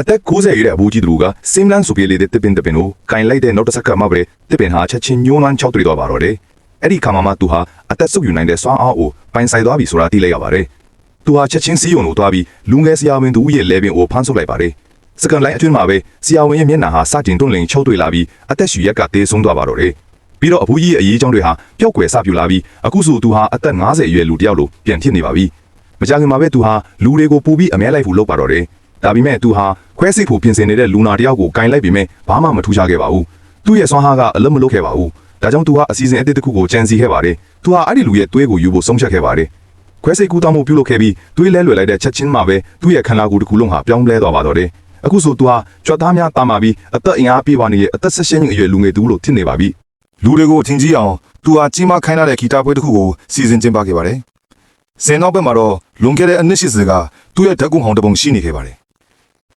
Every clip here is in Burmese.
အသက်60ရဲ့အဘိုးကြီးသူကစင်လန်းဆိုပြေလေးတဲ့တစ်ပင်တစ်ပင်ကိုကင်လိုက်တဲ့နောက်တစ်ဆက်ကမှပဲတစ်ပင်ဟာချက်ချင်းညှိုးနှွမ်းချောက်တွေ့သွားပါတော့တယ်အဲ့ဒီခါမှမှသူဟာအသက်ဆုပ်ယူနိုင်တဲ့စွမ်းအားကိုပိုင်ဆိုင်သွားပြီဆိုတာသိလိုက်ရပါတယ်သူဟာချက်ချင်းစီးရုံလို့သွားပြီးလူငယ်ဆရာဝန်သူရဲ့လဲပင်ကိုဖမ်းဆုပ်လိုက်ပါတယ်စကန်လိုင်းအတွင်းမှာပဲဆရာဝန်ရဲ့မျက်နှာဟာစတင်တွန့်လင်ချောက်တွေ့လာပြီးအသက်ရှူရက်ကတေးဆုံးသွားပါတော့တယ်ပြီးတော့အဘိုးကြီးရဲ့အရေးကြောင်းတွေဟာပျောက်ကွယ်စပြူလာပြီးအခုဆိုသူဟာအသက်50အရွယ်လူတစ်ယောက်လိုပြန်ဖြစ်နေပါပြီမကြခင်မှာပဲသူဟာလူတွေကိုပူပြီးအမဲလိုက်ဖို့လုပ်ပါတော့တယ် ဒါပေမဲ့သူဟာခွဲစိတ်ဖို့ပြင်ဆင်နေတဲ့လူနာတစ်ယောက်ကိုကင်လိုက်ပြီးမဲ့ဘာမှမထူးခြားခဲ့ပါဘူးသူ့ရဲ့စွမ်းအားကအလုံးမလုံးခဲ့ပါဘူးဒါကြောင့်သူဟာအစီအစဉ်အသစ်တစ်ခုကိုကြံစီခဲ့ပါတယ်သူဟာအဲ့ဒီလူရဲ့သွေးကိုယူဖို့ဆုံးဖြတ်ခဲ့ပါတယ်ခွဲစိတ်ကူတောင်းမှုပြုလုပ်ခဲ့ပြီးသွေးလဲလွယ်လိုက်တဲ့ချက်ချင်းမှာပဲသူ့ရဲ့ခန္ဓာကိုယ်တစ်ခုလုံးဟာပြောင်းလဲသွားပါတော့တယ်အခုဆိုသူဟာကြွက်သားများတာမာပြီးအသက်အင်အားပြည့်ပါနေတဲ့အသက်ဆက်ရှင်အရွယ်လူငယ်သူလို့ထင်နေပါပြီလူတွေကိုထင်ကြီးအောင်သူဟာကြီးမားခိုင်းလာတဲ့ဂီတာပွဲတစ်ခုကိုစီစဉ်ကျင်းပခဲ့ပါတယ်။စင်နောက်ဘက်မှာတော့လွန်ခဲ့တဲ့အနှစ်80ကသူ့ရဲ့ဓာတ်ကုံဟောင်းတစ်ပုံရှိနေခဲ့ပါတယ်။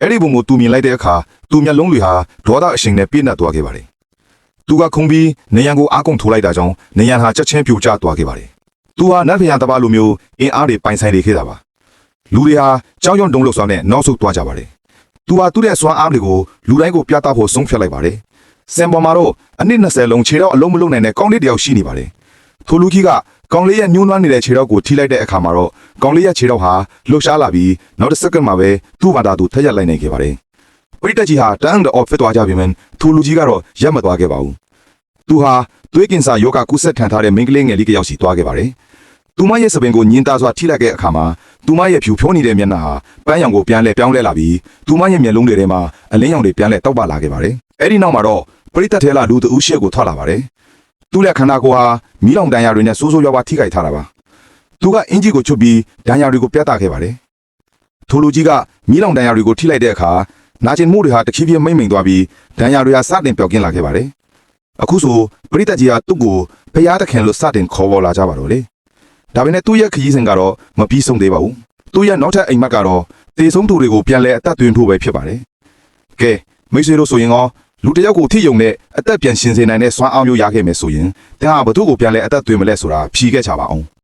အဲ့ဒီပုံကိုသူမြင်လိုက်တဲ့အခါသူမျက်လုံးတွေဟာဒေါသအရှိန်နဲ့ပြည့်နှက်သွားခဲ့ပါတယ်။သူကခုန်ပြီးနေရန်ကိုအားကုန်ထိုးလိုက်တာကြောင့်နေရန်ဟာချက်ချင်းပြိုကျသွားခဲ့ပါတယ်။သူဟာနတ်ဖျားတပါလိုမျိုးအင်အားတွေပိုင်ဆိုင်နေခဲ့တာပါ။လူတွေဟာကြောက်ရွံ့တုန်လှုပ်စွာနဲ့နောက်ဆုတ်သွားကြပါတယ်။သူဟာသူ့ရဲ့စွမ်းအားတွေကိုလူတိုင်းကိုပြသဖို့ဆုံးဖြတ်လိုက်ပါတယ်။စင်ပေါ်မှာတော့အနည်း20လုံးခြေတော့အလုံးမလုံးနိုင်တဲ့ကောင်းလေးတစ်ယောက်ရှိနေပါတယ်။ထိုလူကြီးက ကောင်းလေးရဲ့ညှိုးနွမ်းနေတဲ့ခြေတော့ကိုထိလိုက်တဲ့အခါမှာတော့ကောင်းလေးရဲ့ခြေတော့ဟာလှုပ်ရှားလာပြီးနောက်တစ်စက္ကန့်မှာပဲသူ့ဘာသာသူထက်ရက်လိုက်နိုင်ခဲ့ပါတယ်။ပရိသတ်ကြီးဟာတန်းတော့ဖစ်သွားကြပြီမင်းထိုလူကြီးကတော့ရက်မသွားခဲ့ပါဘူး။သူဟာသွေးကင်ဆာယောဂကုဆက်ခံထားတဲ့မိန်းကလေးငယ်လေးတစ်ယောက်စီသွားခဲ့ပါတယ်။သူမရဲ့စပင်ကိုညင်သားစွာထိလိုက်တဲ့အခါမှာသူမရဲ့ဖြူဖြိုးနေတဲ့မျက်နှာဟာပန်းရောင်ကိုပြန်လဲပြောင်းလဲလာပြီးသူမရဲ့မျက်လုံးတွေထဲမှာအလင်းရောင်တွေပြန်လဲတောက်ပလာခဲ့ပါတယ်။အဲဒီနောက်မှာတော့ပရိသတ်ထဲလာလူတဦးရှက်ကိုထွက်လာပါတယ်။ သူ့လက်ခန္ဓာကိုယ်ဟာမီးလောင်တန်ရာတွေနဲ့စိုးစိုးရွားရွားထိခိုက်ထားတာပါ။သူကအင်ဂျီကိုချွတ်ပြီးဒဏ်ရာတွေကိုပြတ်သားခဲ့ပါတယ်။ထိုလူကြီးကမီးလောင်တန်ရာတွေကိုထိလိုက်တဲ့အခါနာကျင်မှုတွေဟာတဖြည်းဖြည်းမိမ့်မိန်သွားပြီးဒဏ်ရာတွေဟာစတင်ပျောက်ကင်းလာခဲ့ပါတယ်။အခုဆိုပရိသတ်ကြီးဟာသူ့ကိုဖျားသခင်လို့စတင်ခေါ်ပေါ်လာကြပါတော့လေ။ဒါပေမဲ့သူ့ရဲ့ခရီးစဉ်ကတော့မပြီးဆုံးသေးပါဘူး။သူ့ရဲ့နောက်ထပ်အိမ်မက်ကတော့တေဆုံးသူတွေကိုပြန်လဲအသက်သွင်းဖို့ပဲဖြစ်ပါတယ်။ကဲမိတ်ဆွေတို့ဆိုရင်ရော လူတစ်ယောက်ကိုထိယုံနဲ့အသက်ပြန်ရှင်စေနိုင်တဲ့စွမ်းအားမျိုးရခဲ့မယ်ဆိုရင်တန်ဟာဘသူ့ကိုပြန်လဲအသက်သွင်းမလဲဆိုတာဖြီးခဲ့ကြပါအောင်။